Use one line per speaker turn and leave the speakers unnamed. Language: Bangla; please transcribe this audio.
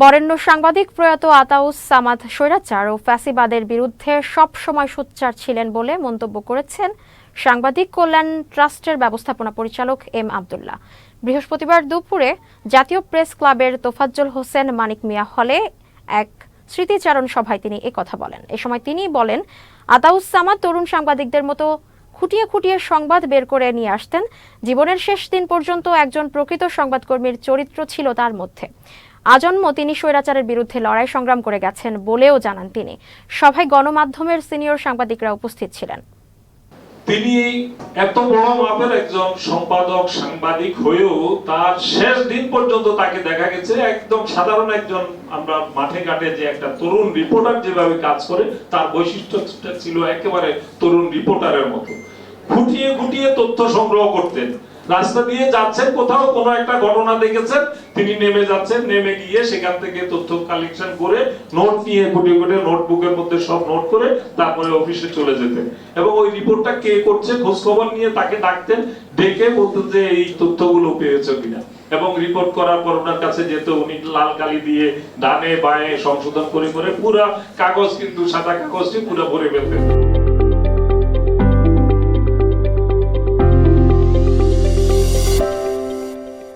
বরেণ্য সাংবাদিক প্রয়াত আতাউস সামাদ স্বৈরাচার ও ফ্যাসিবাদের বিরুদ্ধে সব সময় সোচ্চার ছিলেন বলে মন্তব্য করেছেন সাংবাদিক কল্যাণ ট্রাস্টের ব্যবস্থাপনা পরিচালক এম আবদুল্লাহ। বৃহস্পতিবার দুপুরে জাতীয় প্রেস ক্লাবের তোফাজ্জল হোসেন মানিক মিয়া হলে এক স্মৃতিচারণ সভায় তিনি একথা বলেন। এ সময় তিনি বলেন, আতাউস সামাদ তরুণ সাংবাদিকদের মতো খুঁটিয়ে খুঁটিয়ে সংবাদ বের করে নিয়ে আসতেন। জীবনের শেষ দিন পর্যন্ত একজন প্রকৃত সংবাদকর্মীর চরিত্র ছিল তার মধ্যে। আজন্ম তিনি স্বৈরাচারের বিরুদ্ধে লড়াই সংগ্রাম করে গেছেন বলেও জানান তিনি। সভায় গণমাধ্যমের সিনিয়র সাংবাদিকরা উপস্থিত ছিলেন।
তিনি এত বড় মাপের একজন সম্পাদক, সাংবাদিক হয়েও তার শেষ দিন পর্যন্ত তাকে দেখা গেছে। একদম সাধারণ একজন আমরা মাঠে ঘাটে যে একটা তরুণ রিপোর্টার যেভাবে কাজ করে, তার বৈশিষ্ট্যটা ছিল একেবারে তরুণ রিপোর্টারের মতো। খুঁটিয়ে খুঁটিয়ে তথ্য সংগ্রহ করতেন। রাস্তা দিয়ে যাচ্ছেন কোথাও, কোনো একটা ঘটনা দেখেছেন, তিনি নেমে যাচ্ছেন, নেমে গিয়ে সেখান থেকে তথ্য কালেকশন করে নোট নিয়ে খুঁটে খুঁটে নোটবুকের মধ্যে সব নোট করে তারপরে অফিসে চলে যেতেন। এবং ওই রিপোর্টটা কে করছে খোঁজ খবর নিয়ে তাকে ডাকতেন, ডেকে বলতেন যে এই তথ্যগুলো পেয়েছে কিনা। এবং রিপোর্ট করার পর ওনার কাছে যেত, উনি লাল কালি দিয়ে ডানে বায়ে সংশোধন করে করে পুরা কাগজ কিন্তু সাদা কাগজটি পুরো ভরে ফেলতেন।